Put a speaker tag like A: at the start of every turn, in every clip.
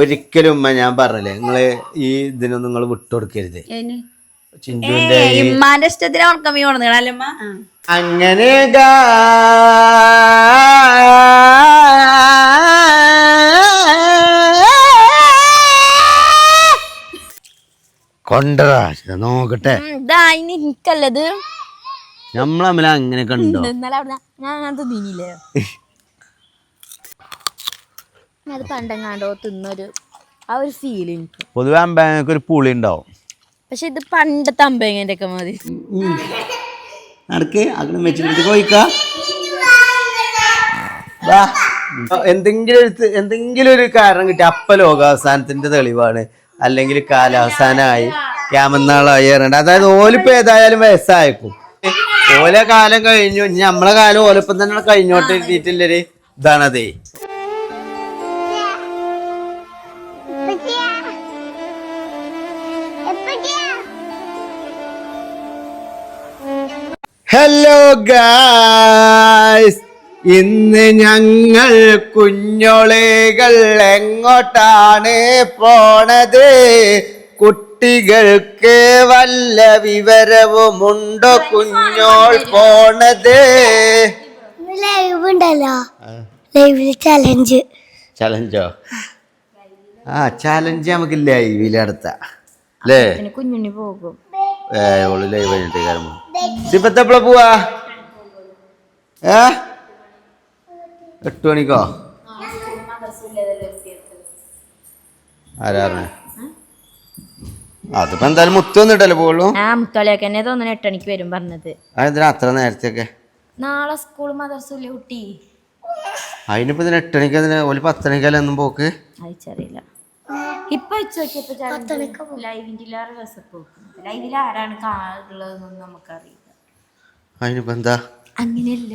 A: ഒരിക്കലും ഉമ്മ ഞാൻ പറഞ്ഞില്ലേ നിങ്ങൾ ഈ ഇതിനൊന്നും നിങ്ങൾ വിട്ടുകൊടുക്കരുത്. ഈ
B: ഇമ്മാന്റെ ഇഷ്ടത്തിന് കൊണ്ടുവന്നല്ലേ
A: അങ്ങനെ കൊണ്ടതാ നോക്കട്ടെ.
B: എനിക്കല്ലത്
A: നമ്മളമ്മല അങ്ങനെ കണ്ടോ
B: ഇന്നലെ അവിടെ ഞാൻ അങ്ങനത്തെ തിന്നില്ലേ? അത് പണ്ടെങ്ങാണ്ടോ തിന്നൊരു ആ ഒരു ഫീലിംഗ്
A: പൊതുവെ അമ്പങ്ങൾക്ക് ഒരു പുളി ഉണ്ടാവും
B: പക്ഷെ ഇത് പണ്ടത്തെ അമ്പേങ്ങന്റെ ഒക്കെ മതി
A: നടക്ക് അങ്ങനെ വെച്ചിട്ട് പോയിക്കാ. വാ. എന്തെങ്കിലും ഒരു ത- എന്തെങ്കിലും ഒരു കാരണം കിട്ടി അപ്പ ലോകാവസാനത്തിന്റെ തെളിവാണ്. അല്ലെങ്കിൽ കാലാവസാനമായി ക്യാമന്നാളായി ഇറങ്ങണ്ട അതായത് ഓലിപ്പോ ഏതായാലും വയസ്സായേക്കും. ഓല കാലം കഴിഞ്ഞു. ഇനി നമ്മളെ കാലം ഓലപ്പം തന്നെ കഴിഞ്ഞോട്ട് കിട്ടിയിട്ടില്ലൊരു ഇതാണതേ. ഹലോ ഗായ്സ് ഇന്ന് ഞങ്ങൾ കുഞ്ഞോളേകൾ എങ്ങോട്ടാണ് പോണത്? കുട്ടികൾക്ക് വല്ല വിവരവുമുണ്ടോ കുഞ്ഞോൾ പോണത്?
C: ലൈവ് ഉണ്ടല്ലോ. ലൈവിൽ ചലഞ്ച്
A: ചലഞ്ചോ ആ ചലഞ്ച് നമുക്ക് ലൈവിലടുത്ത അല്ലേ?
B: കുഞ്ഞുണ്ണി പോകും.
A: ഏ ഓൾ ലൈവ് കഴിഞ്ഞിട്ട് കാരണം സിപ്പത്തെപ്പള പോവാ? ഏ? എട്ട് മണിക്കോ? ആരാറിനെ അതിപ്പോ എന്തായാലും മുത്തൊന്നും ഇട്ടല്ലേ പോകുള്ളൂ
B: ആ മുത്തോളിയൊക്കെ എന്നെ തോന്നുന്നു എട്ടണിക്ക് വരും പറഞ്ഞത്.
A: അതെന്തിനാ അത്ര നേരത്തെയൊക്കെ?
B: നാളെ സ്കൂൾ മദർസില്ലേ കുട്ടി?
A: അതിനിപ്പോ ഇതിന് എട്ട് മണിക്ക് അതിന് ഒരു പത്ത് മണിക്കല്ലേ ഒന്നും പോക്ക്?
B: അയച്ചറിയില്ല. ഇപ്പൊ ലൈവിന്റെ രസപ്പോ ലൈവിൽ ആരാണ് കാണുള്ളതെന്നൊന്നും നമുക്കറിയില്ല.
A: അതിനിപ്പോ എന്താ
B: അങ്ങനെയല്ല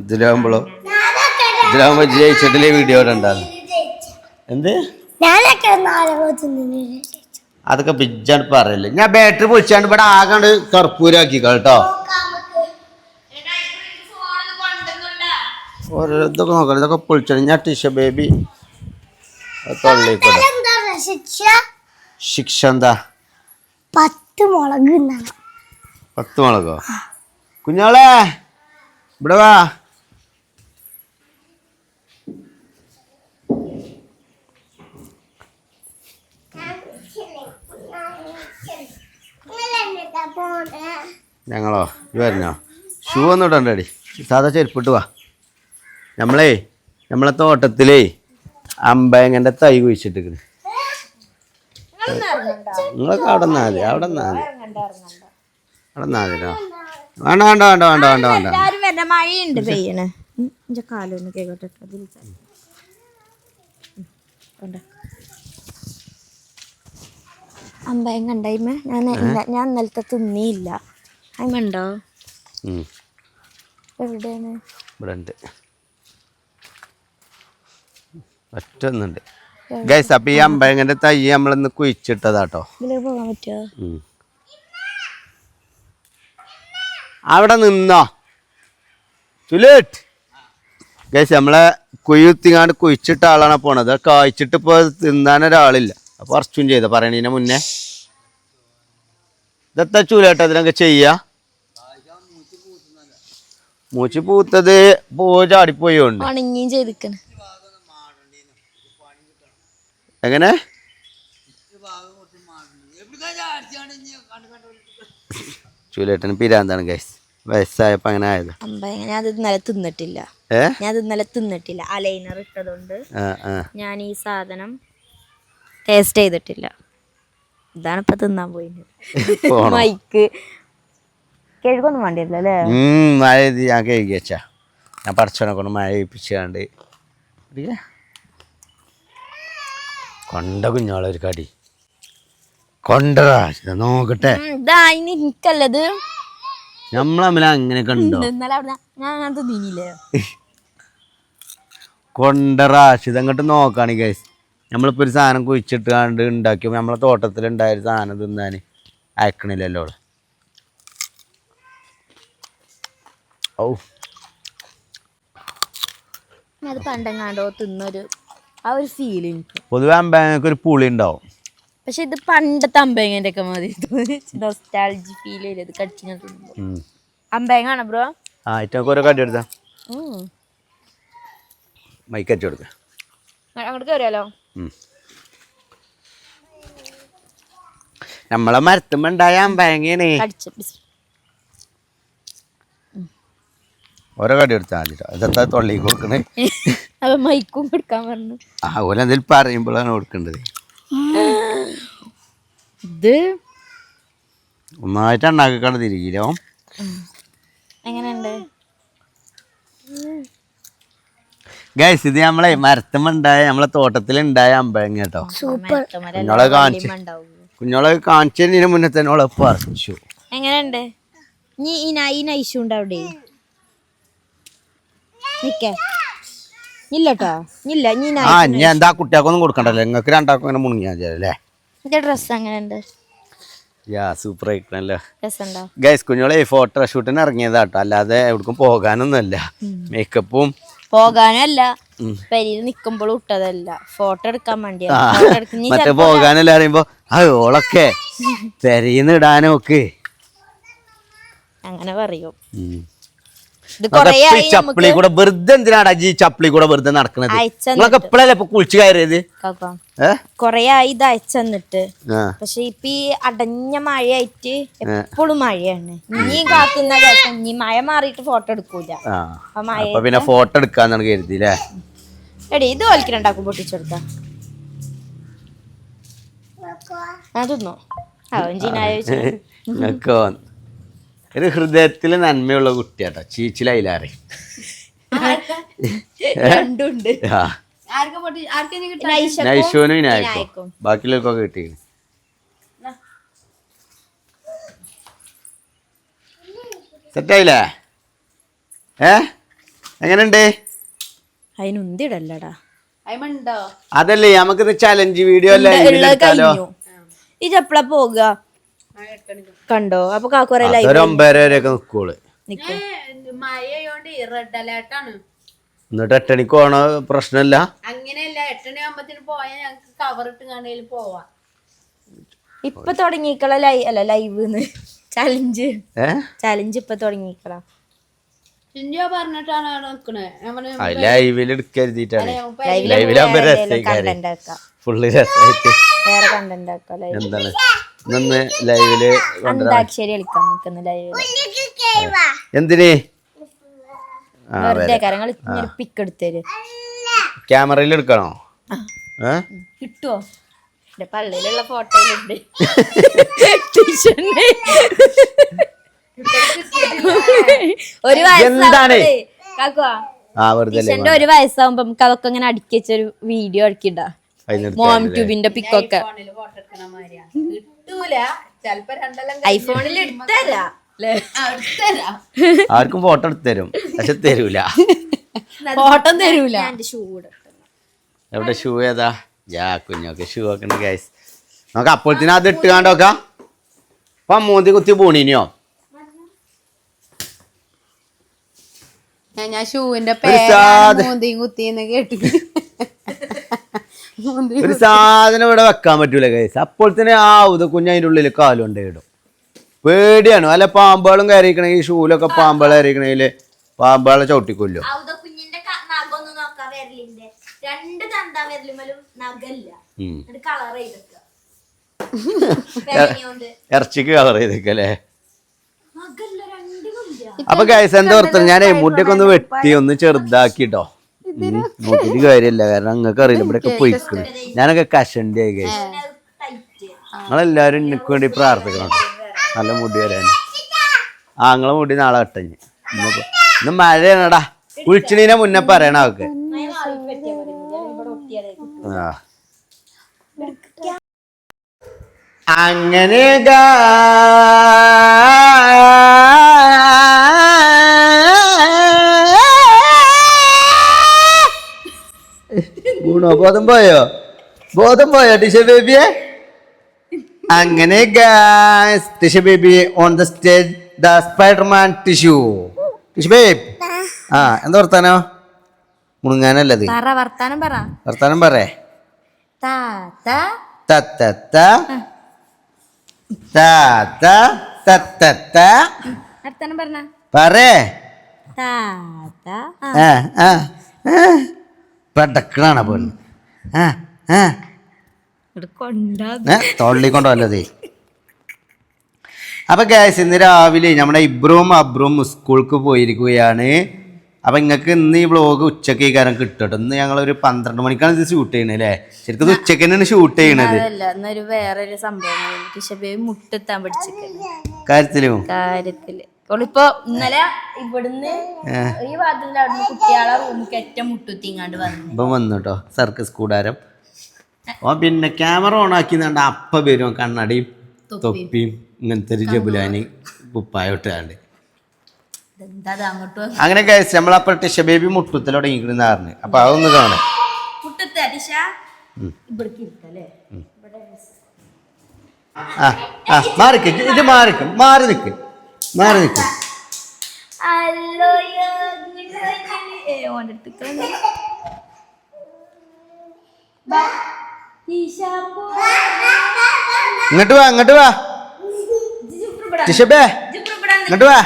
A: ഇതിലാവുമ്പോഴോ ഇതിലാവുമ്പോ ജയിച്ചിട്ടില്ലേ വീഡിയോ ഉണ്ടാകും എന്ത്? അതൊക്കെ ബിജാണ് പറയല്ലേ ഞാൻ ബാറ്ററി പൊളിച്ചാണ്ട് ഇവിടെ ആകാണ്ട് കർപ്പൂരാക്കി കേട്ടോ ഓരോ ഇതൊക്കെ നോക്കണം. ഇതൊക്കെ പൊളിച്ചാണ്. ഞാൻ ടിഷ ബേബി. തൊള്ളിക്കൂടെ.
C: എന്താ ശിക്ഷ.
A: എന്താ?
C: പത്ത് മുളക്
A: പത്ത് മുളകോ? കുഞ്ഞോളെ ഇവിടെ വാ. ഞങ്ങളോ? ഇത് വരണോ? ഷൂ ഒന്നും ഇടണ്ടടി. സാധാ ചെരുപ്പിട്ട് വാ. നമ്മളേ നമ്മളെ തോട്ടത്തിലേ അമ്പയങ്ങന്റെ തൈ കുഴിച്ചിട്ടിരിക്കുന്നു. നിങ്ങളൊക്കെ അവിടെ നാല് അവിടെ നാല് അവിടെ നിന്നാതിട്ടോ വേണ്ട വേണ്ട വേണ്ട വേണ്ട വേണ്ട വേണ്ട.
B: മഴയുണ്ട് പെയ്യണ്? കാലൊന്ന്? അമ്പയം കണ്ടായ്മ ഞാൻ ഞാൻ ഇന്നലത്തെ തിന്നിയില്ല. അമ്മ ഉണ്ടോ എവിടെയാണ്?
A: ഇവിടെ ഉണ്ട് ഒറ്റ ഒന്നുണ്ട് ഗൈസ് അപ്പൊ ഈ അമ്പഴങ്ങന്റെ തൈ നമ്മളിന്ന് കുഴിച്ചിട്ടതാട്ടോ. അവിടെ നിന്നോ? ചുലേട്ട് ഗൈസ് നമ്മളെ കുയ്യുത്തിങ്ങാണ്ട് കുഴിച്ചിട്ട ആളാണ് പോണത്. കായ്ച്ചിട്ട് ഇപ്പോൾ തിന്നാൻ ഒരാളില്ല. അപ്പൊ അറച്ചും ചെയ്ത? പറയണതിന് മുന്നേ. ഇതെത്താ ചൂലേട്ട? അതിനൊക്കെ ചെയ്യാ. മൂച്ചി പൂത്തത് പോ ചാടിപ്പോയി ഉണ്ട് എങ്ങനെ? ചൂലേട്ടന് പിരാന്താണ് ഗൈസ് വയസ്സായപ്പോ അങ്ങനെ ആയത്.
B: ഞാനത് ഇന്നലെ തിന്നിട്ടില്ല. ഞാനത് ഇന്നലെ തിന്നിട്ടില്ല. അലൈനർ ഇട്ടതുകൊണ്ട് ഞാൻ ഈ സാധനം ടേസ്റ്റ് ചെയ്തിട്ടില്ല. ഇതാണ് ഇപ്പൊ തിന്നാൻ
A: പോയിട്ട്
B: മൈക്ക്. കേൾക്കൊന്നും വേണ്ടിയില്ല അല്ലേ?
A: മഴ ഞാൻ കഴുകി വെച്ചാ. ഞാൻ പഠിച്ചോനെ കൊണ്ട് മഴ ഏൽപ്പിച്ചാണ്ട്. കൊണ്ട കുഞ്ഞോളൊരു കടി. കൊണ്ടരാ ഇത് നോക്കട്ടെ.
B: എനിക്കല്ലത്.
A: നമ്മൾ തമ്മിൽ അങ്ങനെ കണ്ടോ
B: ഇന്നലെ അവിടെ ഞാൻ അങ്ങനത്തെ തിന്നില്ലേ?
A: കൊണ്ടറാ ഇതങ്ങോട്ട് നോക്കാണ് ഗൈസ് നമ്മളിപ്പോൾ ഒരു സാധനം കുഴിച്ചിട്ട് കണ്ട് ഉണ്ടാക്കിയപ്പോൾ നമ്മളെ തോട്ടത്തിൽ ഉണ്ടായൊരു സാധനം തിന്നാൻ അയക്കണില്ലല്ലോ അവൾ. ഔ.
B: അത് പണ്ടെങ്ങാണ്ടോ തിന്നൊരു ആ ഒരു ഫീൽ എനിക്ക്
A: പൊതുവെ അമ്പയങ്ങൾക്ക് ഒരു പുളി ഉണ്ടാവും.
B: പക്ഷെ ഇത് പണ്ടത്തെ അമ്പേങ്ങന്റെ ഒക്കെ മതി നൊസ്റ്റാൾജി ഫീൽ ചെയ്യില്ല ഇത് കടിച്ചു അമ്പേങ്ങാണ് ബ്രോ?
A: ആ ഏറ്റവും ഓരോ കടി എടുത്താ. മൈക്കച്ചു കൊടുക്ക.
B: അങ്ങോട്ട് കയറിയാലോ
A: നമ്മളെ മരത്തുമ്പോ ഉണ്ടായ അമ്പയങ്ങയാണ്
B: കടിച്ചു
A: ഓരോ കടി എടുത്താൽ മതി. ഇതെന്താ തൊള്ളി കൊടുക്കണേ?
B: അപ്പൊ മൈക്കും കൊടുക്കാൻ പറഞ്ഞു.
A: ആ ഓല എന്തെങ്കിലും പറയുമ്പോഴാണ് കൊടുക്കേണ്ടത്.
B: ഇത്
A: ഒന്നായിട്ട് ഉണ്ടാക്കിക്കാണ് തിരികിലോ
B: എങ്ങനെയുണ്ട്?
A: ഗൈസ് ഇത് നമ്മളെ മരത്തുമുണ്ടായ നമ്മളെ തോട്ടത്തിലുണ്ടായ അമ്പഴങ്ങ കേട്ടോ. കുഞ്ഞോളെ കാണിച്ചു. കുഞ്ഞോളെ കാണിച്ചതിന് മുന്നേ തന്നെ ഓളെ പറിച്ചു.
B: എങ്ങനെയുണ്ട്? നീ ഈ നൈ ഉണ്ട് അവിടെ. നിക്കേ. ഇല്ലട്ടോ. ഇല്ല നീ
A: ആ ഇനി എന്താ കുട്ടിയാക്കൊന്നും കൊടുക്കണ്ടല്ലോ. നിങ്ങൾക്ക് രണ്ടാക്കും ഇങ്ങനെ മതി അല്ലേ?
B: നിന്റെ ഡ്രസ് ഉണ്ട്
A: യാ സൂപ്പർ ആയിക്കണല്ലോ
B: രസമുണ്ടോ?
A: ഗൈസ് കുഞ്ഞോളെ ഫോട്ടോ ഷൂട്ടിന് ഇറങ്ങിയതാട്ടോ അല്ലാതെ എവിടേക്കും പോകാനൊന്നുമല്ല. മേക്കപ്പും
B: പോകാനല്ല. പെരിയിൽ നിക്കുമ്പോൾ ഇട്ടതല്ല. ഫോട്ടോ എടുക്കാൻ വേണ്ടിയാ. ഫോട്ടോ എടുക്ക- നീ
A: മറ്റേ പോകാനല്ല പറയുമ്പോ ആ ഓളൊക്കെ പെരയിന്ന് ഇടാനൊക്കെ.
B: അങ്ങനെ പറയും.
A: ചപ്പിളി കൂടെ വെറുതെ എന്തിനാടാ ഈ ചപ്പിളി കൂടെ വെറുതെ നടക്കണത്? നിങ്ങളൊക്കെ എപ്പോഴല്ലേ ഇപ്പൊ കുളിച്ചു കയറിയത്?
B: കൊറേ ആയി ഇത് അയച്ചെന്നിട്ട്. പക്ഷെ ഇപ്പൊ ഈ അടഞ്ഞ മഴയായിട്ട് എപ്പോഴും മഴയാണ്. ഇനി കാത്തുന്ന ദിവസം ഇനി മഴ മാറിയിട്ട് ഫോട്ടോ എടുക്കൂല.
A: പിന്നെ ഫോട്ടോ എടുക്കാന്നാണ് കരുതി അല്ലേ
B: എടി ഇത് വലിക്കണ്ടാക്കും പൊട്ടിച്ചെടുത്ത. അതൊന്നോ തിന്നോ. അവൻ
A: നിങ്ങൾക്കോ ഒരു ഹൃദയത്തിൽ നന്മയുള്ള കുട്ടിയാട്ടോ. ചീച്ചിലയിലാറി.
B: രണ്ടുണ്ട്.
A: ആ.
B: നൈഷക്കും
A: നൈഷോനും വിനായക്കും. ബാക്കിയുള്ളവർക്കൊക്കെ കിട്ടി സെറ്റായില്ലേ? ഏ? എങ്ങനെയുണ്ട്?
B: അതിനുന്തിടല്ലടാ
A: അതല്ലേ നമുക്കിത് ചലഞ്ച് വീഡിയോ അല്ലേ
B: ഇതെപ്പോഴാ പോകുക കണ്ടോ? അപ്പൊ കാക്കുറെ ലൈവ്
A: ഒമ്പതര വരെയൊക്കെ എന്നിട്ട് എട്ടണിക്ക് പോണ പ്രശ്നമില്ല
D: അങ്ങനെയല്ല എട്ടണി ആകുമ്പത്തിന് പോയാൽ ഞങ്ങക്ക് കവർ ഇട്ട് കണ്ടതിൽ പോവാം.
B: ഇപ്പൊ തുടങ്ങിക്കള ലൈ അല്ല ലൈവ് ചലഞ്ച് ചലഞ്ച് ഇപ്പൊ തുടങ്ങിക്കള
A: ലൈവിൽ എടുക്കരുതിട്ടാണ്. ലൈവിലാകുമ്പോ രസമായിക്കാര്
B: കണ്ടന്റ് ആക്കാം.
A: ഫുള്ള് രസമായിട്ട്
B: വേറെ കണ്ടന്റ് ആക്കാം ലൈവ്
A: എന്താണ്? നിന്ന് ലൈവിൽ
B: അന്താക്ഷരി കളിക്കാം നമുക്കിന്ന് ലൈവ്
A: എന്തിന്? ആ
B: വെറുതെ കാര്യങ്ങൾ ഇങ്ങനെ പിക്ക് എടുത്തരും
A: ക്യാമറയിൽ എടുക്കണോ?
B: കിട്ടുവോ എന്റെ പള്ളിയിലുള്ള ഫോട്ടോയിലുണ്ട്. ഒരു വയസ്സാണ് കാക്കുവാ ഒരു വയസ്സാകുമ്പോ നമുക്ക് അതൊക്കെ ഇങ്ങനെ അടുക്കി വെച്ചൊരു വീഡിയോ അടക്കിണ്ടാ മോം ട്യൂബിന്റെ പിക്കൊക്കെ
D: കിട്ടൂല. ചെലപ്പോ രണ്ടെല്ലാം
B: ഐഫോണിൽ എടുത്തരാ
A: ആർക്കും ഫോട്ടോ എടുത്ത് തരും. പക്ഷെ തരൂല.
D: ഫോട്ടോ തരൂല.
A: എവിടെ ഷൂ ഏതാ? യാ കുഞ്ഞൊക്കെ ഷൂ ഒക്കെ ഉണ്ട് ഗൈസ് നമുക്ക് അപ്പോഴത്തേനും അത് ഇട്ട് കാണ്ടോക്കാം അപ്പൊ മൂന്തി കുത്തി പോണിനിയോ
D: ഞാൻ ഷൂവിന്റെ
A: പേര്
D: മൂന്തിയും കുത്തിന്ന് കേട്ടു
A: ഒരു സാധനം ഇവിടെ വെക്കാൻ പറ്റൂല കേസ് അപ്പോൾ തന്നെ ആ ഉത കുഞ്ഞ് അതിന്റെ ഉള്ളിൽ കാലും കൊണ്ട് ഇടും. പേടിയാണ്. അല്ല പാമ്പുകളും കയറിയിരിക്കണെങ്കിൽ ഈ ഷൂലൊക്കെ പാമ്പുകൾ കയറിയിരിക്കണെങ്കിൽ പാമ്പുകളെ ചവിട്ടിക്കൊല്ലോ.
B: രണ്ട് തന്താ വരലുമലും. എന്നിട്ട് കളർ ചെയ്തെക്ക.
A: ഇറച്ചിക്ക് കളർ ചെയ്തേക്കല്ലേ? അപ്പൊ ഗൈസ് എന്താ ഓർത്തത്? ഞാൻ മുടിയൊക്കെ ഒന്ന് വെട്ടി ഒന്ന് ചെറുതാക്കിട്ടോ. നോക്കിയിട്ട് കാര്യമില്ല കാരണം നിങ്ങൾക്ക് അറിയില്ല ഇവിടെയൊക്കെ പൊയ്ക്കുന്നു ഞാനൊക്കെ കഷണ്ടി ആയി കഴിച്ചു നിങ്ങളെല്ലാരും എനിക്ക് വേണ്ടി പ്രാർത്ഥിക്കണം. നല്ല മുടി വരാൻ ആ നിങ്ങളെ മുടി നാളെ കട്ടഞ്ഞ് ഇന്ന് മഴയാണടാ. കുളിച്ചിനെ മുന്നേ പറയണ അവക്ക് ആ. അങ്ങനെ ഗുണോ ബോധം പോയോ? ബോധം പോയോ ടിഷ ബേബിയെ? അങ്ങനെ guys Tisha baby on the stage the Spiderman tissue. Tisha babe. ആ എന്താ വർത്താനോ? മുണുങ്ങാനല്ലത്.
B: പറ വർത്താനം പറ.
A: വർത്താനം പറേ.
B: താത്ത
A: തത്തത്ത താത്ത തത്തത്ത
B: വർത്താനം പറഞ്ഞ.
A: പറേ.
B: താത്ത ആ,
A: ആ ആ. ആ. പടക്കണാണ് പെണ്ണ് ആ ആ അപ്പൊ ഗ്യാസ് ഇന്ന് രാവിലെ നമ്മുടെ ഇബ്രും അബ്രും സ്കൂൾക്ക് പോയിരിക്കുകയാണ്. അപ്പൊ നിങ്ങൾക്ക് ഇന്ന് ഈ വ്ളോഗ് ഉച്ചയ്ക്ക് കാരണം കിട്ടട്ടോ ഇന്ന് ഞങ്ങൾ ഒരു പന്ത്രണ്ട് മണിക്കാണ് ഇത് ഷൂട്ട് ചെയ്യണത് അല്ലേ ശരിക്കും ഉച്ചയ്ക്ക് തന്നെയാണ് ഷൂട്ട് ചെയ്യണത്.
B: വേറൊരു സംഭവം.
A: കാര്യത്തിലും?
B: കാര്യത്തിൽ. ഓളിപ്പോ ഇന്നലെ ഇവിടുന്ന് ഈ വാതിലിന്റെ അവിടുന്ന് കുട്ടികളെ ഏറ്റവും ഒറ്റ മുട്ടുത്തിങ്ങാണ്ട് വന്നു.
A: ഇപ്പം വന്നു കേട്ടോ സർക്കസ് കൂടാരം. ഓ പിന്നെ ക്യാമറ ഓൺ ആക്കി കണ്ട അപ്പ വരും കണ്ണടിയും തൊപ്പിയും. ഇങ്ങനത്തെ ഒരു ജബുലാനി കുപ്പായോട്ടാണ്ട്. അങ്ങനെ കഴിച്ച് നമ്മളപ്പോൾ ടിഷ ബേബി മുട്ടുത്തലോടെ ഇങ്ങനെ പറഞ്ഞു. അപ്പൊ അതൊന്ന് കാണാം. ആ ആ മാറിക്കും ഇത് മാറിക്കും മാറി നിൽക്ക് മാറി നിൽക്ക്. ഇങ്ങോട്ട് വാ ഇങ്ങോട്ട് വാ.
B: ഇവിടെ
A: ഇങ്ങോട്ട് വാ.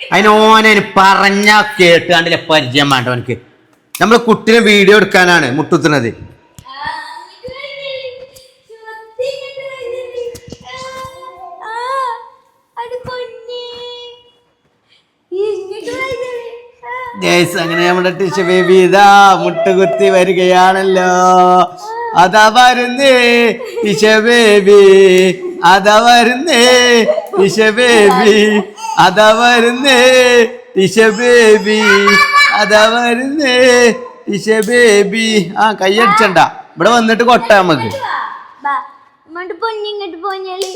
A: അതിനോനെ പറഞ്ഞ കേട്ടാണ്ടല്ലേ പരിചയം വേണ്ട അവനക്ക് നമ്മൾ കുട്ടിനെ വീഡിയോ എടുക്കാനാണ് മുട്ടുത്തുന്നത്. ഗൈസ് അങ്ങനെ നമ്മുടെ ടിഷു ബേബി ഇതാ മുട്ടുകുത്തി വരികയാണല്ലോ. അതാ വരുന്നേ ടിഷ ബേബി. അതാ വരുന്നേ ടിഷ ബേബി. അതാ വരുന്നേ ടിഷ ബേബി. അതാ വരുന്നേ ടിഷ ബേബി. ആ കൈയടിച്ചണ്ട ഇവിടെ വന്നിട്ട് കൊട്ട നമുക്ക്.
B: ഇങ്ങോട്ട് പോഞ്ഞാളി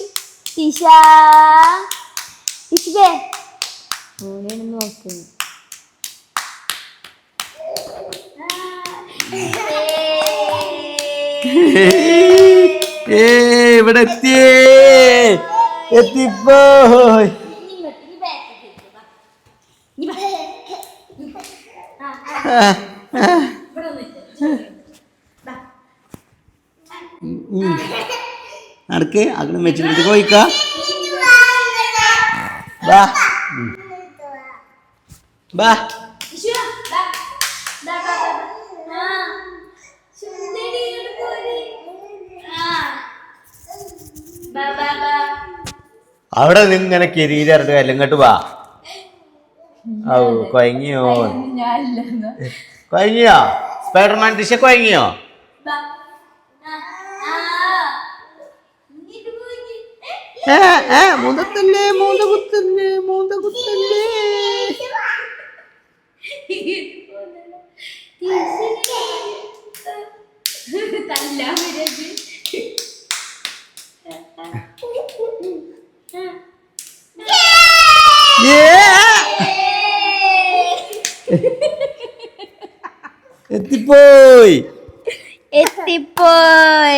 B: ഓനെയാണ് നോക്കുന്നു
A: ഏ ഇവിടെ എത്തിയേ. എത്തിപ്പോയി. നടക്ക് അങ്ങനെ വെച്ചിട്ട് പോയിക്ക. ബാ. ബാ. അവിടെ നിങ്ങനെ കിരീരണ്ട് കല്ലിങ്ങോട്ട് വാ. ഔ കൊയങ്ങിയോ? കൊയങ്ങിയോ? സ്പൈഡർമാൻ ദിശ കൊയങ്ങിയോ? മൂന്നത്തല്ലേ മൂന്ന് കുത്തല്ലേ മൂന്ന് കുത്തല്ലേ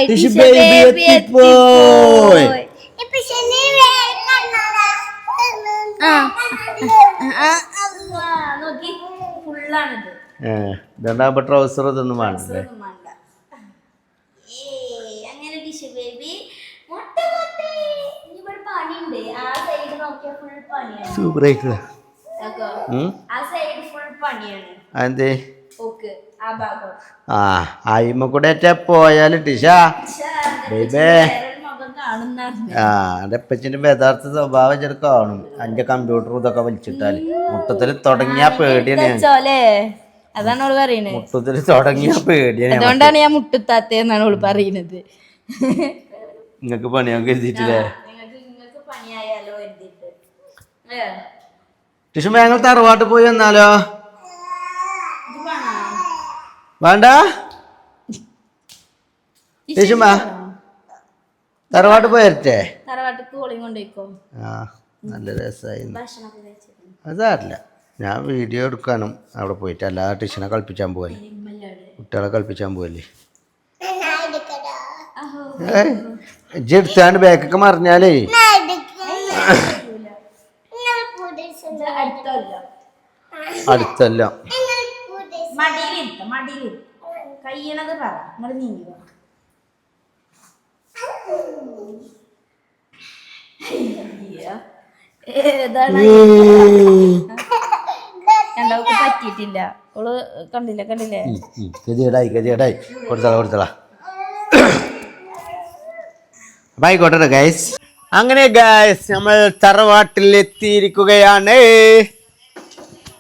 A: ടിഷു baby എത്തിപ്പോയി. ഇതുണ്ടാകുമ്പോ ട്രൗസർ ഇതൊന്നും വേണ്ടല്ലേ
B: ബേബി ആ സൈഡ് പണിയാണ്.
A: സൂപ്പർ ആയിട്ടില്ല
B: നോക്കോ. ആ
A: അയിമ കൂടെ പോയാൽ ടിഷ. ബേബേ. ആ എന്റെ അപ്പച്ചിന്റെ യഥാർത്ഥ സ്വഭാവം ചെറുക്കും കാണും. അന്റെ കമ്പ്യൂട്ടർ ഇതൊക്കെ വലിച്ചിട്ടാൽ. മുട്ടത്തിൽ തുടങ്ങിയ പേടിയാണ്
B: അതാണ് അവൾ പറയുന്നത്
A: മുട്ടത്തിൽ തുടങ്ങിയ പേടിയാണ്.
B: അതുകൊണ്ടാണ് ഞാൻ മുട്ടുത്താത്ത എന്നാണ് അവൾ പറയുന്നത്
A: നിങ്ങക്ക് പണിയൊക്കെ എഴുതിയിട്ടില്ലേ?
B: നിങ്ങൾക്ക് നിങ്ങൾക്ക് പണിയായാലോ എന്തിട്ട് ഏ.
A: ടിഷു ഞങ്ങൾ തറവാട്ട് പോയി വന്നാലോ? വേണ്ട? ടിഷുമ തറവാട്ട് പോയരട്ടെ ആ നല്ല രസമായി അതല്ല ഞാൻ വീഡിയോ എടുക്കാനും അവിടെ പോയിട്ട് എല്ലാ ടീച്ചറിനെ കളിപ്പിച്ചാൻ പോവല്ലേ കുട്ടികളെ കളിപ്പിച്ചാൻ പോവല്ലേ? ഇജ്ജ് എടുത്താണ്ട് ബാക്കൊക്കെ മറിഞ്ഞാലേ.
B: അടുത്തല്ല.
D: മടിയിലിരുത്ത മടിയിൽ കയ്യണത് പറ നിങ്ങൾ നീങ്ങി വാ. അയ്യോ. ഏതാണ് രണ്ടാൾക്ക് പറ്റിയിട്ടില്ല. ഓൾ കണ്ടില്ല കണ്ടില്ലേ?
A: ഗതികേടായി ഗതികേടായി കൊടുത്തള കൊടുത്തള. ആയിക്കോട്ടെ ഗൈസ് അങ്ങനെ ഗൈസ് നമ്മൾ തറവാട്ടിൽ എത്തിയിരിക്കുകയാണ്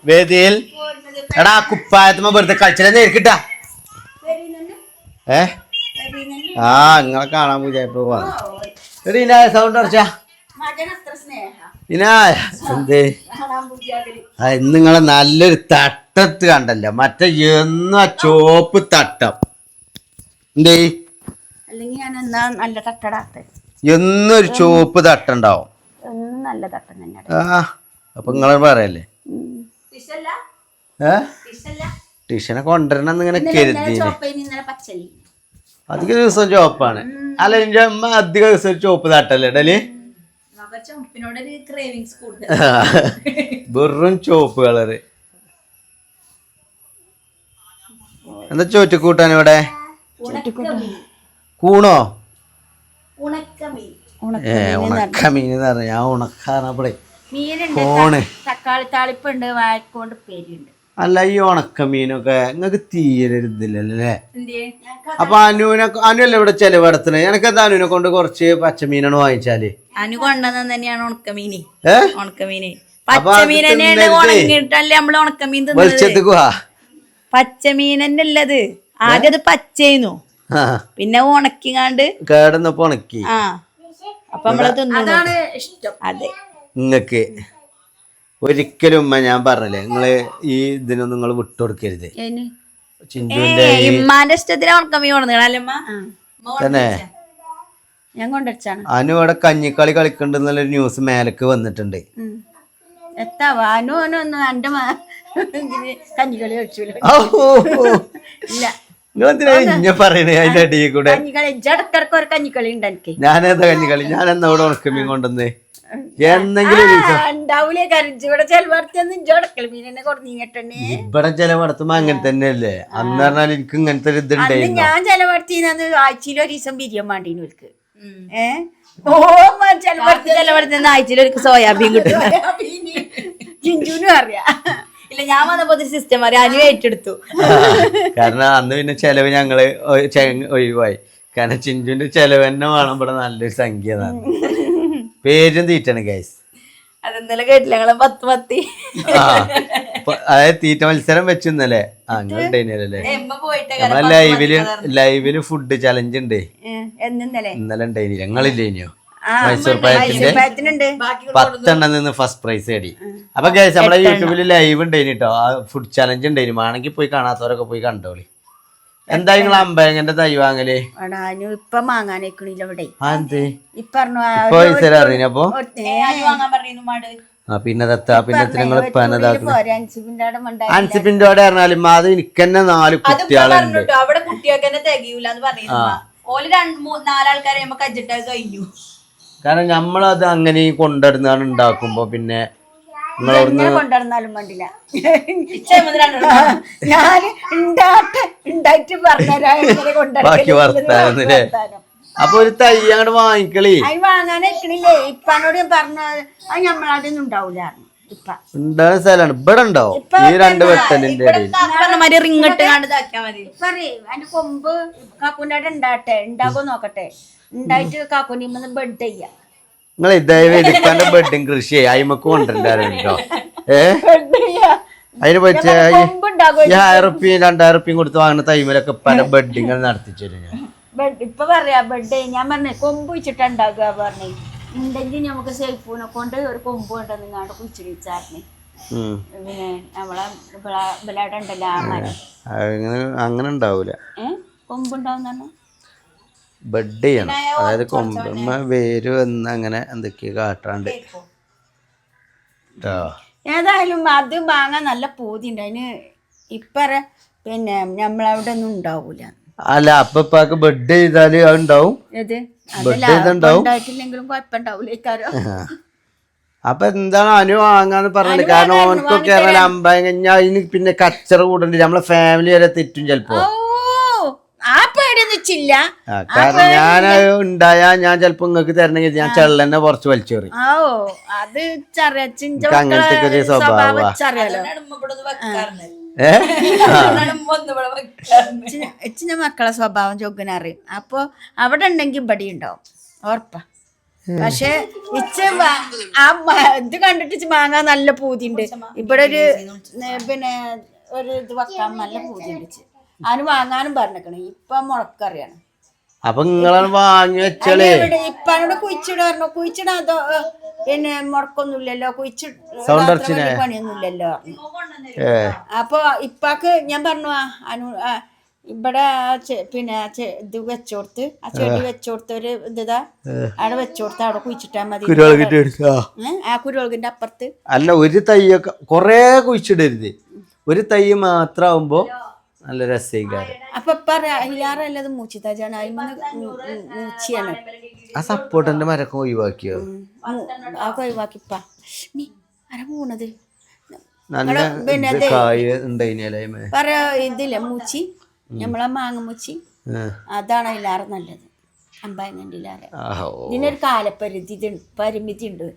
A: വേദിയിൽ എടാ കുപ്പായത്തുമ്പോ വെറുതെ കളിച്ചാൽ നേരിട്ടാ ഏ? ആ നിങ്ങളെ കാണാൻ പൂജായിട്ട് എടി എടീ സൗണ്ട് അടച്ചാ. ഇനായ എന്തേ? ഇന്ന് നിങ്ങളെ നല്ലൊരു തട്ടത്ത് കണ്ടല്ലോ. മറ്റേ എന്ന ചോപ്പ് തട്ടം. എന്തേ?
D: അല്ലെങ്കിൽ ഞാൻ എന്നാ നല്ല തട്ടടാത്ത
A: എന്നൊരു ചോപ്പ് തട്ടുണ്ടാവും
D: നല്ല തട്ടം തന്നെ
A: ആ അപ്പൊ നിങ്ങൾ പറയല്ലേ? ട്യൂഷനെ കൊണ്ടുവരണം ഇങ്ങനെ കരുതി അധിക ദിവസം ചോപ്പാണ്. അല്ല എന്റെ അമ്മ അധിക ദിവസം ചോപ്പ് തട്ടല്ലേ ഡലി? വെറും ചോപ്പ് കളറ്. എന്താ ചോറ്റുകൂട്ടാൻ ഇവിടെ? കൂണോ? ഏ ഉണക്ക മീൻ എന്ന് പറഞ്ഞ. ഞാൻ ഉണക്കാറപ്പളേ
D: മീനുണ്ട് തക്കാളി താളിപ്പുണ്ട് വാഴക്കൊണ്ട് പേരുണ്ട്
A: അല്ല ഈ ഉണക്കമീനൊക്കെ നിങ്ങൾക്ക് തീരെ ഇതില്ലല്ലേ അപ്പൊ അനുവിനെ അനു അല്ലേ ഇവിടെ ചെലവെടുത്തണേ? എന്താ അനുവിനെ കൊണ്ട് കുറച്ച് പച്ചമീനാണ് വാങ്ങിച്ചാൽ?
D: അനു കൊണ്ടുവന്നത് തന്നെയാണ് ഉണക്കമീന്. ഉണക്കമീന്. പച്ചമീൻ തന്നെയാണ്
A: തിന്നരുതേ.
D: നമ്മൾ ഉണക്കമീൻ തിന്നത്?
A: വെളിച്ചത്തേക്ക് വാ.
D: പച്ചമീൻ തന്നെ അല്ലത് ആദ്യം അത് പച്ചയുന്നു
A: ആ,
D: പിന്നെ ഉണക്കിങ്ങാണ്ട്
A: കേടന്നപ്പോ ഉണക്കി.
D: ആ. അപ്പൊ നമ്മൾ തിന്നു അതാണ് ഇഷ്ടം. അതെ.
A: നിങ്ങക്ക് ഒരിക്കലും ഉമ്മ ഞാൻ പറഞ്ഞില്ലേ നിങ്ങൾ ഈ ഇതിനൊന്നും നിങ്ങൾ വിട്ടുകൊടുക്കരുത്. ചിഞ്ചുവിന്റെ
D: ഇമ്മാന്റെ ഇഷ്ടത്തിന്
A: തന്നെ.
D: ഞാൻ കൊണ്ടുവച്ചാണ്
A: അനു അവിടെ കഞ്ഞിക്കളി കളിക്കണ്ടെന്നുള്ളൊരു ന്യൂസ് മേലക്ക് വന്നിട്ടുണ്ട്.
D: ഞാനെന്താ എന്റെ ഇല്ല. ഇടക്കിടക്ക് ഒരു ഉണ്ട് എനിക്ക്?
A: ഞാനേതാ കഞ്ഞിക്കളി? ഞാൻ എന്നാ ഇവിടെ ഉണക്കമീൻ കൊണ്ടുവന്നേ?
D: ഇവിടെ
A: ചെലവടത്തുമ്പോ അങ്ങനെ തന്നെയല്ലേ? അന്ന് പറഞ്ഞാൽ എനിക്ക് ഇങ്ങനത്തെ ഒരു
D: ഇത്
A: ഇതുണ്ടായിരുന്നു.
D: ഞാൻ ചെലവടത്തി ആഴ്ചയിൽ ഒരു ദിവസം ബിരിയാണി വേണ്ടീന് ഓൽക്ക്. ഏഹ് ഓ ചെലവർത്തി ചെലവർത്തി ആഴ്ചയിൽ ഒരു സോയാബീൻ കിട്ടും. ജിഞ്ചുനും അറിയാം. ഇല്ല ഞാൻ വന്നപ്പോ സിസ്റ്റം അറിയാം അനു ഏറ്റെടുത്തു.
A: കാരണം അന്ന് പിന്നെ ചെലവ് ഞങ്ങൾ ഒഴിവായി. കാരണം ചിഞ്ചുവിന്റെ ചെലവ് തന്നെ വേണം. ഇവിടെ നല്ലൊരു സംഖ്യ പേരും തീറ്റാണ് ഗൈസ്
D: അതെന്നലെ കേട്ടില്ല ഞങ്ങളെ പത്ത് പത്തി
A: ആ പ- അതായത് തീറ്റ മത്സരം ആ
D: എമ്മ പോയിട്ട്
A: നമ്മളെ ലൈവിൽ ലൈവിൽ ഫുഡ് ചലഞ്ച് ഉണ്ട്.
D: എന്നല്ലേ
A: ഇന്നലെ? ഉണ്ടായി ഞങ്ങളില്ലേനിയോ? മൈസൂർ പായത്തിന്റെ പത്തെണ്ണം നിന്ന് ഫസ്റ്റ് പ്രൈസ് നേടി. അപ്പൊ ഗൈസ് നമ്മളെ യൂട്യൂബിൽ ലൈവ് ഉണ്ടായിന് കേട്ടോ ആ ഫുഡ് ചലഞ്ച് ഉണ്ടായിന്. വേണമെങ്കിൽ പോയി കാണാത്തവരൊക്കെ പോയി കണ്ടോളി. എന്താ നിങ്ങൾ അമ്പയങ്ങന്റെ തൈ
D: വാങ്ങൽ? അനു ഇപ്പൊ മാങ്ങാനേക്കണില്ല ഇവിടെ.
A: ആ എന്ത്?
D: ഇപ്പൊ പറഞ്ഞു
A: ഇപ്പൊ പൈസ അറിഞ്ഞപ്പോ
D: വാങ്ങാൻ പറയുന്നു മാട്
A: ആ പിന്നെ അൻസിപ്പിന്റോടെ പറഞ്ഞാലും അത് എനിക്ക് തന്നെ നാല് കുട്ടികളുണ്ട്.
D: അവിടെ കുട്ടികൾക്ക് തന്നെ തികയൂല എന്ന് പറയുന്നു ഓൽ രണ്ട് മൂന്ന് നാലാൾക്കാരെ നമുക്ക് അജിട്ട് കഴിഞ്ഞു.
A: കാരണം നമ്മളത് അങ്ങനെ കൊണ്ടുവരുന്നാണ് ഉണ്ടാക്കുമ്പോ പിന്നെ
D: എങ്ങനെ കൊണ്ടുവന്നാലും വേണ്ടില്ല. ഞാൻ ഉണ്ടാട്ടെ ഉണ്ടായിട്ട് പറഞ്ഞുതരാം എങ്ങനെ
A: ബാക്കി വർത്താനം അല്ലേ? അപ്പൊ ഒരു തൈ അങ്ങോട്ട് വാങ്ങിക്കളി.
D: അത് വാങ്ങാനെക്കണില്ലേ ഇപ്പാനോട് ഞാൻ പറഞ്ഞ അത് നമ്മളവിടെയൊന്നും ഉണ്ടാവൂല ഇപ്പ.
A: ഉണ്ടാകുന്ന സ്ഥലമാണ് ഇവിടെ ഉണ്ടാവും ഈ രണ്ട് വെട്ടലിന്റെ ഇടയിൽ.
D: റിങ്ങിട്ട് കണ്ടതാക്കിയാ മതി. പറയേ അതിന്റെ കൊമ്പ് കാക്കൂന്റെ അവിടെ ഉണ്ടാട്ടെ ഉണ്ടാകോ നോക്കട്ടെ? ഉണ്ടായിട്ട് കാക്കൂന്റെ ബെഡ് ചെയ്യാം.
A: നിങ്ങൾ ഇതായി വെടിക്കാണ്ട് ബെഡും കൃഷി അയിമക്ക് കൊണ്ടുണ്ടായിരുന്നോ കേട്ടോ ഏ അതിന് പറ്റിയ ഈ- ആയിരം റുപ്യയും രണ്ടായിരം ഉപ്പിയും കൊടുത്ത് വാങ്ങുന്ന തൈമലൊക്കെ പല ബെഡിങ്ങൾ നടത്തിച്ചു ഞാൻ.
D: ഇപ്പൊ പറയാ ബെഡ്. ഞാൻ പറഞ്ഞേ കൊമ്പ് വെച്ചിട്ടുണ്ടാകുക പറഞ്ഞേ. ഉണ്ടെങ്കിൽ നമുക്ക് സെൽഫോണെ കൊണ്ട് ഒരു കൊമ്പ് കൊണ്ടുവന്ന് ഇങ്ങോട്ട് കുച്ചിടിച്ചാറിനെ. പിന്നെ നമ്മളെ ഇവിടെ ഉണ്ടല്ലോ ആ മരം.
A: അങ്ങനെ ഉണ്ടാവൂല.
D: കൊമ്പുണ്ടാവുന്ന
A: ബെഡ് ചെയ്യണം. അതായത് കൊമ്പമ്മ വേര് വന്ന് അങ്ങനെ എന്തൊക്കെയോ കാട്ടാണ്ട്. ട്ടോ.
D: ഏതായാലും അത് വാങ്ങാൻ നല്ല പൂതിണ്ട് അതിന് ഇപ്പറ പിന്നെ നമ്മളവിടെ ഒന്നും ഉണ്ടാവൂല.
A: അല്ല അപ്പൊ ഇപ്പാക്ക് ബെഡ് ചെയ്താൽ അത് ഉണ്ടാവും. ബെഡ് ചെയ്തുണ്ടാവും അപ്പൊ എന്താണ് അനു വാങ്ങാന്ന് പറഞ്ഞത് കാരണം ഓനക്കൊക്കെ അമ്പ അമ്പായം കഴിഞ്ഞാൽ അതിന് പിന്നെ കച്ചറ കൂടണ്ട് നമ്മളെ ഫാമിലി വരെ തെറ്റും ചിലപ്പോ.
D: ആ പേടിയൊന്നും ഇച്ചില്ല
A: ആ, കാരണം ഞാൻ ഉണ്ടായാ ഞാൻ ചെലപ്പോ നിങ്ങൾക്ക് തരണെങ്കിൽ ഞാൻ ചെള്ളന്നെ കുറച്ച് വലിച്ചെറി
D: ഓ അത്
A: അങ്ങനത്തെ ആ.
D: ഇച്ചിന്റെ മക്കളെ സ്വഭാവം ചൊഗ്ഗന അറിയും. അപ്പൊ അവിടെ ഉണ്ടെങ്കിൽ ഇവിടെ ഉണ്ടാവും. ഉറപ്പാ. പക്ഷെ ഇച്ച ആ ഇത് കണ്ടിട്ട് ഇച്ച് വാങ്ങാൻ നല്ല പൂതിണ്ട് ഇവിടെ ഒരു പിന്നെ ഒരു ഇത് വെക്കാൻ നല്ല ഇച്ച്. അതിന് വാങ്ങാനും പറഞ്ഞേക്കണേ. ഇപ്പൊ മുളക്കറിയാണ്
A: അപ്പൊ നിങ്ങളാണ് വാങ്ങി വെച്ചളേ.
D: ഇപ്പൊ അവിടെ കുഴിച്ചിട പറഞ്ഞു. കുഴിച്ചിട അതോ പിന്നെ മുടക്കൊന്നുമില്ലല്ലോ കുഴിച്ചിട
A: Sound
D: പണിയൊന്നുമില്ലല്ലോ അപ്പൊ ഇപ്പാക്ക് ഞാൻ പറഞ്ഞു ആ, അനു ഇവിടെ പിന്നെ ഇത് വെച്ചോടുത്ത് ആ ചെടി വെച്ചോടുത്ത് ഒരു ഇതാ അവിടെ വെച്ചോടുത്ത് അവിടെ കുഴിച്ചിട്ടാ മതി. ആ കുരുവളകിന്റെ അപ്പുറത്ത്.
A: അല്ല ഒരു തൈയൊക്കെ കൊറേ കുഴിച്ചിടരുത്. ഒരു തൈ മാത്രമാവുമ്പോ നല്ല രസീകാരം
D: അപ്പൊ ഇപ്പൊ മൂച്ചിത്താജാണ് മൂച്ചിയാണ്.
A: ആ സപ്പോർട്ടിന്റെ മരൊക്കെ ഒഴിവാക്കിയോ?
D: അതൊക്കെ ഒഴിവാക്കിപ്പ. നീ ആരാ പോണത്? പിന്നെ പറ ഇതില്ലേ മൂച്ചി? നമ്മളെ മാങ്ങ മൂച്ചി? അതാണ് അതിലാറ് നല്ലത്. അമ്പായങ്ങന്റെ ഇലാറ് ഇതിനൊരു കാലപരിധി പരിമിതി ഉണ്ട്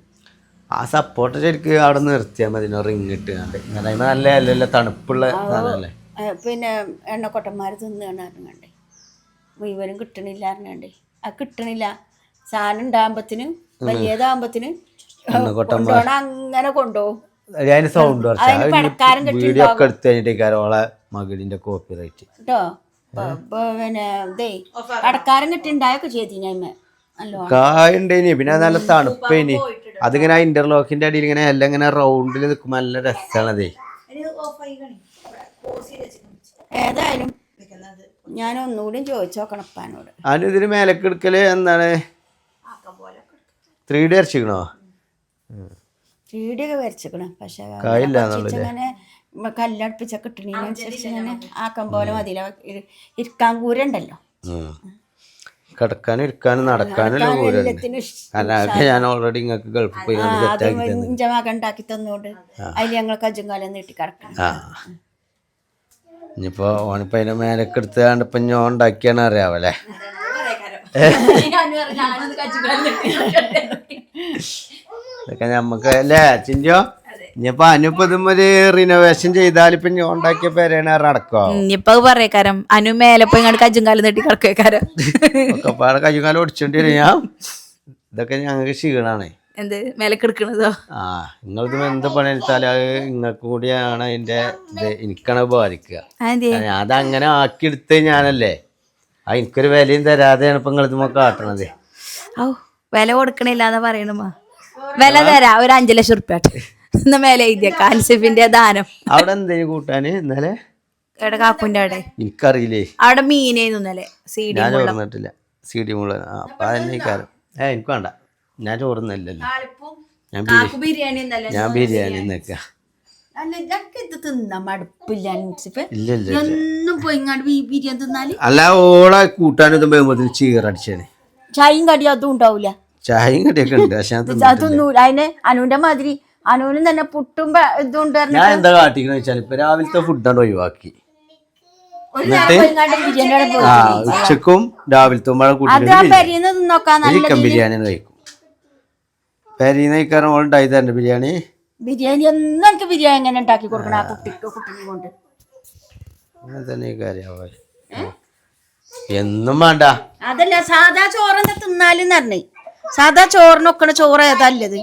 A: ആ സപ്പോർട്ട് ശരിക്കും അവിടെ നിർത്തിയാൽ മതി. റിങ് ഇട്ട് കണ്ട്. നല്ല അല്ലല്ല തണുപ്പുള്ള സാധനല്ലേ?
D: പിന്നെ എണ്ണക്കൊട്ടന്മാർ തിന്നുകയാണ് അറിഞ്ഞാണ്ടേ മുഴുവനും കിട്ടണില്ല അറിഞ്ഞാണ്ട് ആ കിട്ടണില്ല. സാധനം ഉണ്ടാകുമ്പത്തിന് വലിയതാകുമ്പത്തിന് കൊണ്ടുപോകണം അങ്ങനെ കൊണ്ടുപോകും
A: അതിന് സൗണ്ട് വീഡിയോ ഒക്കെ എടുത്തു കഴിഞ്ഞിട്ടേക്കാരം ഓളെ മകളിന്റെ കോപ്പി റൈറ്റ്
D: കേട്ടോ പിന്നെ ഇതേ കടക്കാരൻ കിട്ടിണ്ടായൊക്കെ ചെയ്തി ഞാൻ
A: കായുണ്ടേനി. പിന്നെ നല്ല തണുപ്പേനി. അതിങ്ങനെ ആ ഇന്റർലോക്കിന്റെ അടിയിൽ ഇങ്ങനെ എല്ലാം ഇങ്ങനെ റൗണ്ടിൽ നിൽക്കുമ്പോ നല്ല രസമാണതേ
D: ഏതായാലും ഞാൻ ഒന്നുകൂടി ചോദിച്ചു നോക്കണം അപ്പാനോട്
A: അതിന് ഇതിന് മേലക്കെടുക്കൽ എന്താണ്? ത്രീ ഡി അരച്ചിക്കണോ
D: ത്രീ ഡി ഒക്കെ
A: വരച്ചിക്കണം പക്ഷെ
D: അങ്ങനെ കല്ലടുപ്പിച്ച കിട്ടണതിനനുസരിച്ച് ഇങ്ങനെ ആക്കം പോലെ മതി ഇരിക്കാൻ കൂരണ്ടല്ലോ.
A: കിടക്കാനും ഇരിക്കാനും നടക്കാനും അതൊക്കെ ഞാൻ ഓൾറെഡി നിങ്ങൾക്ക് ഗൾഫ് പോയി
D: ഉണ്ടാക്കി തന്നോണ്ട് അതിൽ ഞങ്ങൾ കജ്ജും കാലം നീട്ടി കിടക്കണം.
A: ഇനിയിപ്പോ ഓണിപ്പ അതിന്റെ മേലൊക്കെ എടുത്ത് ഇപ്പൊ ഞാൻ ഉണ്ടാക്കിയാണ് അറിയാവല്ലേ? ഇതൊക്കെ നമ്മക്ക് അല്ലേ? ചിഞ്ചോ ഇനിയിപ്പോ അനുപ്പോ ഇതുമൊരു റിനോവേഷൻ ചെയ്താൽ ഇപ്പൊ ഞാൻ ഉണ്ടാക്കിയ പേരാണ് അടക്കോ
E: ഇനിയിപ്പോ പറയക്കാരം. അനു മേലെ പോയി ഇങ്ങോട്ട് കജുങ്കാലം തട്ടി നീട്ടി കിടക്കേക്കാരം
A: ഒക്കെ പാടെ കയ്യുകാലം ഒടിച്ചോണ്ടി ഞാൻ ഇതൊക്കെ ഞങ്ങൾക്ക് ക്ഷീണാണ്.
E: എന്ത് മേലെ കിടക്കണതോ
A: ആ നിങ്ങൾക്ക് എന്ത് പണി വെച്ചാൽ അത് നിങ്ങൾക്ക് കൂടിയാണ് അതിന്റെ ഇത് എനിക്കാണ് ബാധിക്കുക. ഞാൻ അതങ്ങനെ ആക്കിയെടുത്ത് ഞാനല്ലേ. ആ എനിക്കൊരു വിലയും തരാതെയാണ് ഇപ്പൊ നിങ്ങൾ നമുക്ക് കാട്ടണത്.
E: ഓ വില കൊടുക്കണില്ലാന്ന് പറയണമാ വില തരാ ഒരു അഞ്ചു ലക്ഷം ഉറുപ്പ്യാട്ട് എന്നാ മേലെ എഴുതിയ ദാനം.
A: അവിടെ എന്തേലും കൂട്ടാന് ഇന്നലെ?
E: എവിടെ കാക്കുന്റെ അവിടെ.
A: എനിക്കറിയില്ലേ.
E: അവിടെ മീനേന്നു ഇന്നലെ സി ഡി
A: ഞാൻ സി ഡി മുള്ള. അപ്പൊ അതെന്നെ കാരം ഏ എനിക്ക് വേണ്ട. ഞാൻ ചോറുന്നല്ലോ ഞാൻ ബിരി-
D: ബിരിയാണി
A: ഞാൻ ബിരിയാണി
D: അല്ല
A: ഓളെ കൂട്ടാനും ചീറടിച്ചേ
D: ചായയും കടിയും അതും ഉണ്ടാവൂല.
A: ചായയും കടിയൊക്കെ ഉണ്ട് പക്ഷെ.
D: അതൊന്നും അതിന് അനുവിന്റെ മാതിരി അനുവിനും തന്നെ പുട്ടും ഇതും
A: ഞാൻ എന്താ കാട്ടിക്കണെന്ന് വെച്ചാൽ ഇപ്പൊ രാവിലത്തെ ഫുഡാണ് ഒഴിവാക്കി. ഉച്ചക്കും രാവിലത്തെ മഴ കൂട്ടി ചിക്കൻ ബിരിയാണി കഴിക്കും. പെരീന്ന് കഴിക്കാൻ ഓൾ ഉണ്ടായി തരണ്ട ബിരിയാണി?
D: ബിരിയാണി ഒന്നും എനിക്ക് ബിരിയാണി എങ്ങനെ ഉണ്ടാക്കി കൊടുക്കണം ആ കുട്ടിക്ക് കുട്ടിനെ കൊണ്ട്.
A: അങ്ങനെ തന്നെ ഈ കാര്യമാവ എന്നും വേണ്ട.
D: അതല്ല സാധാ ചോറെന്താ തിന്നാലും തന്നെ സാധാ ചോറിനൊക്കെ ചോറ് ഏതല്ലത്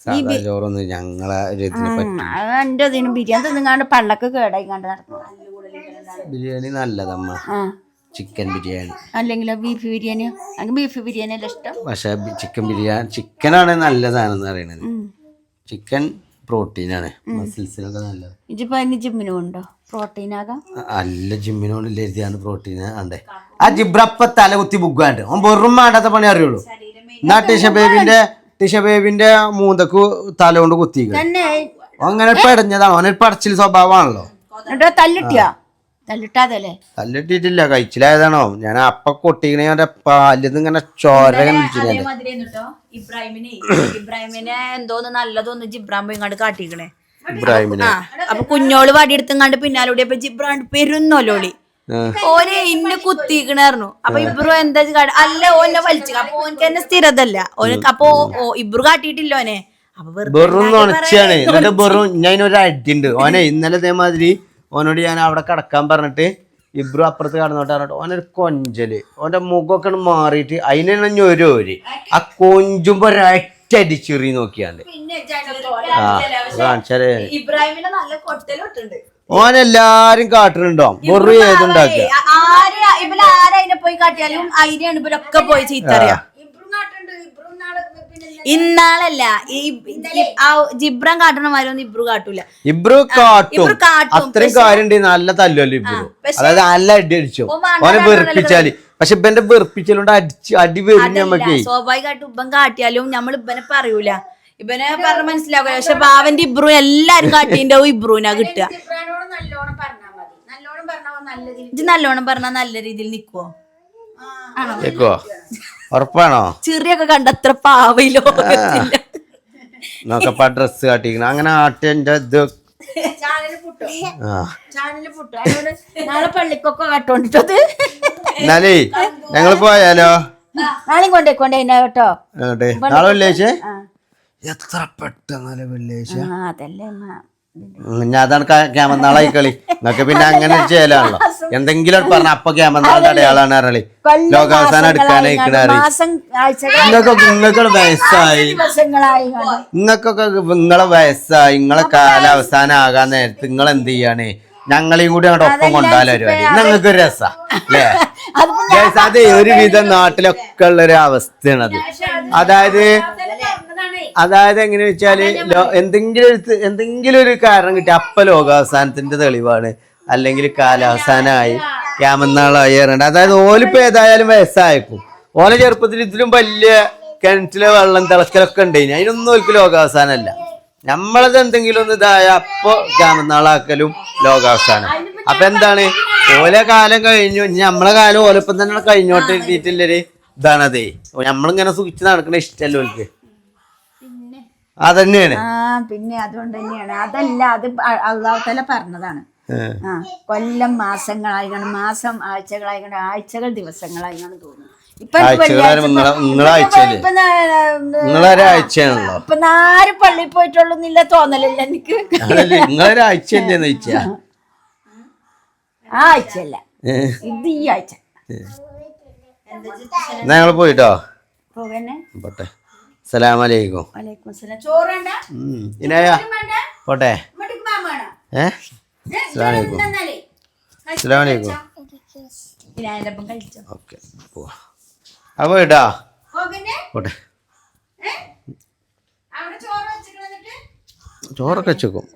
A: സാധാ ചോറൊന്നും ഞങ്ങളെ ഒരു ഇതിന് പറ്റും
D: എന്റെ ഇതിന് ബിരിയാണി തിന്നുങ്ങാണ്ട് പള്ളക്ക് കേടായി കണ്ട്
A: ബിരിയാണി നല്ലതമ്മ.
D: ആ.
A: ചിക്കൻ ബിരിയാണി.
D: അല്ലെങ്കിൽ ബീഫ് ബിരിയാണിയോ എനിക്ക് ബീഫ് ബിരിയാണി അല്ല ഇഷ്ടം?
A: പക്ഷെ ചിക്കൻ ബിരിയാണി ചിക്കനാണ് നല്ല സാധനം എന്ന് പറയുന്നത് ചിക്കൻ പ്രോട്ടീനാണ്. മസിൽസിനൊക്കെ നല്ലത്.
D: ഇതിപ്പോ അതിന് ജിമ്മിനും ഉണ്ടോ പ്രോട്ടീൻ ആകാം?
A: അല്ല ജിമ്മിനോട് എഴുതിയാണ് പ്രോട്ടീൻ ആണ്ടേ. ആ ജിബ്രപ്പ തല കുത്തി ബുക്കാണ്ട് ഓൻ വെറും വേണ്ടാത്ത പണി അറിയുള്ളൂ. എന്നാ ടിഷ ബേബിന്റെ ടിഷ ബേബിന്റെ മൂന്തക്ക് തല കൊണ്ട്
D: തന്നെ.
A: അങ്ങനെ പടഞ്ഞതാണ് അവനൊരു പടച്ചിൽ സ്വഭാവമാണല്ലോ
D: തല്ലിട്ടിയാ? തല്ലിട്ടാതല്ലേ?
A: തല്ലിട്ടിട്ടില്ല കഴിച്ചിലായതാണോ? ഞാൻ അപ്പ കൊട്ടിക്കണേ അവന്റെ പാലിന്ന് ഇങ്ങനെ ചോര കണ്ടിട്ടില്ല
D: ഇബ്രാഹിമിനെ. ഇബ്രാഹിമിനെ എന്തോന്ന് നല്ലതൊന്നും ജിബ്രാൻ പോയി ഇങ്ങോട്ട് കാട്ടിക്കണേ.
A: ഇബ്രാഹിമിനെ.
D: അപ്പൊ കുഞ്ഞോൾ വടിയെടുത്തങ്ങാണ്ട് പിന്നാലൂടെ അപ്പൊ ജിബ്രാൻ പെരുന്നോലോളി. ഓനെ ഇന്നെ കുത്തിക്കണായിരുന്നു. അപ്പൊ ഇബ്രു എന്താ അല്ല ഓനെ വലിച്ചു അപ്പൊ ഓനക്ക് തന്നെ സ്ഥിരതല്ല. ഓനക്ക് അപ്പൊ ഇബ്രു കാട്ടിട്ടില്ല ഓനെ. അപ്പൊ
A: വെറും നുണച്ചാണ് എന്നിട്ട് വെറും ഞാൻ ഒരു അടിയുണ്ട് ഓനെ ഇന്നലെ ഇതേമാതിരി ഓനോട് ഞാൻ അവിടെ കിടക്കാൻ പറഞ്ഞിട്ട് ഇബ്രു അപ്പുറത്ത് കടന്നോട്ട് പറഞ്ഞിട്ട് ഓനൊരു കൊഞ്ചൽ. ഓന്റെ മുഖമൊക്കെ മാറിയിട്ട് അതിനെ ഞൊരോര് ആ കൊഞ്ചുമ്പോ ഒരൊറ്റ അടിച്ചെറി നോക്കിയാണ്ട്. ആ കാണിച്ചാലേ
D: ഇബ്രാഹിമിനെ നല്ല കൊട്ടലോട്ടുണ്ട്
A: ഓനെല്ലാരും കാട്ടുന്നുണ്ടോ വെറും ഏതുണ്ടാക്കുക
D: ആര്? ഇവൽ ആര്? പോയി കാട്ടിയാലും അതിനെയാണ് ഇവരൊക്കെ പോയി ചീത്ത അറിയാം ഇന്നാളല്ല ജിബ്രാൻ കാട്ടണ മാതിരി ഒന്നും ഇബ്രു കാട്ടൂല.
A: ഇബ്രു കാട്ടും.
D: ഇബ്രു കാട്ടും,
A: അത്രയും കാര്യം നല്ല തല്ലുമല്ലോ ഇബ്രു? അതായത് നല്ല അടി അടിച്ചു. ഓനെ വെറുപ്പിച്ചാൽ. പക്ഷെ ഇബന്റെ വെറുപ്പിച്ചലുകൊണ്ട് അടിച്ച് അടി വരും നമുക്ക്
D: സ്വാഭാവികമായിട്ട് ഇപ്പം കാട്ടിയാലും നമ്മൾ ഇബ്ബനെ പറയൂല. ഇബനെ പറഞ്ഞ മനസ്സിലാവില്ല പക്ഷെ ബാവന്റെ ഇബ്രു എല്ലാരും കാട്ടിന്റെ ഇബ്രുവിനാ കിട്ടുക.
B: നല്ലോണം പറഞ്ഞാ മതി. നല്ലോണം പറഞ്ഞാൽ നല്ല രീതിയിൽ
D: നിക്കുവോ?
A: കേക്കോ ഉറപ്പാണോ?
D: ചെറിയൊക്കെ കണ്ടത്ര പാവയിലോ
A: നോക്കപ്പാ ഡ്രസ് കാട്ടിക്കണം അങ്ങനെ ആട്ടിന്റെ ഇത്.
B: ചാനൽ പുട്ടോ.
A: ആ.
B: ചാനൽ പുട്ടോ. അതിനോട്
D: നാളെ പള്ളിക്കൊക്കെ കട്ടോണ്ടിട്ടത്.
A: എന്നാലേ ഞങ്ങൾ പോയാലോ?
D: നാളെയും കൊണ്ടേ കൊണ്ടേ കേട്ടോ?
A: നാളെ വെള്ളിയാഴ്ച? എത്ര പെട്ടെന്നാലും വെള്ളിയാഴ്ച.
D: ആ അതല്ലേ
A: ഞാൻ അതാണ് ക്യാമനാളായി കളി. നിങ്ങൾക്ക് പിന്നെ അങ്ങനെ ചെയ്യലാണല്ലോ എന്തെങ്കിലും പറഞ്ഞ അപ്പൊ ക്യാമനാളുടെ അടയാളാണ്
D: കൊല്ലം
A: ലോകാവസാനം
D: ആഴ്ചകളായി.
A: നിങ്ങൾക്കൊക്കെ നിങ്ങൾക്ക് വയസ്സായി. നിങ്ങൾക്കൊക്കെ നിങ്ങളെ വയസ്സായി. നിങ്ങളെ കാലാവസാനം ആകാൻ നേരത്ത് നിങ്ങൾ എന്ത് ചെയ്യാണ്? ഞങ്ങളെയും കൂടി അങ്ങോട്ട് ഒപ്പം കൊണ്ടാലോ പരിപാടി നിങ്ങൾക്ക് ഒരു രസാ അല്ലേ? അത് ഒരുവിധം നാട്ടിലൊക്കെ ഉള്ള ഒരു അവസ്ഥയാണത് അതായത് അതായത് എങ്ങനെ വെച്ചാൽ എന്തെങ്കിലും ഒരു എന്തെങ്കിലും ഒരു കാരണം കിട്ടി അപ്പ ലോകാവസാനത്തിന്റെ തെളിവാണ്. അല്ലെങ്കിൽ കാലാവസാനമായി ക്യാമന്നാളായി ഇറങ്ങണ്ട അതായത് ഓലിപ്പോ ഏതായാലും വയസ്സായേക്കും ഓല ചെറുപ്പത്തിൽ ഇതിലും വലിയ കിണറ്റിലെ വെള്ളം തിളക്കലൊക്കെ ഉണ്ട് അതിനൊന്നും ഓൽക്ക് ലോകാവസാനമല്ല നമ്മളത് എന്തെങ്കിലും ഒന്ന് ഇതായ അപ്പൊ ക്യാമന്നാളാക്കലും ലോകാവസാനം. അപ്പൊ എന്താണ്? ഓല കാലം കഴിഞ്ഞു. ഇനി നമ്മളെ കാലം ഓലപ്പം തന്നെ കഴിഞ്ഞോട്ട് എഴുതിയിട്ടുള്ളൊരു ഇതാണതേ. നമ്മളിങ്ങനെ സൂക്ഷിച്ച് നടക്കണ ഇഷ്ടല്ലോ ഓൽക്ക്? അതന്നെയാണ്.
D: ആ പിന്നെ അതുകൊണ്ട് തന്നെയാണ്. അതല്ല അത് അള്ളാഹു തല പറഞ്ഞതാണ്. ആ കൊല്ലം മാസങ്ങളായി കാണും മാസം ആഴ്ചകളായി കാണും ആഴ്ചകൾ ദിവസങ്ങളായി കാണും തോന്നുന്നു ഇപ്പൊ ഇപ്പൊ നാല് പള്ളിയിൽ പോയിട്ടുള്ളൂന്നില്ല തോന്നലില്ല എനിക്ക്.
A: നിങ്ങളൊരാഴ്ച
D: ആഴ്ചയല്ല. ഇത് ഈ ആഴ്ച.
A: പോയിട്ടോ?
D: പോകന്നെ
A: പോട്ടെ. സലാമലൈക്കും ഇനായ? പോട്ടെ. ഏ? സലാമലൈക്കും സലാമലൈക്കും ഓക്കെ പോവാ. പോയിട്ടോ
B: പോകന്നെ
A: പോട്ടെ. ചോറൊക്കെ വെച്ചേക്കും.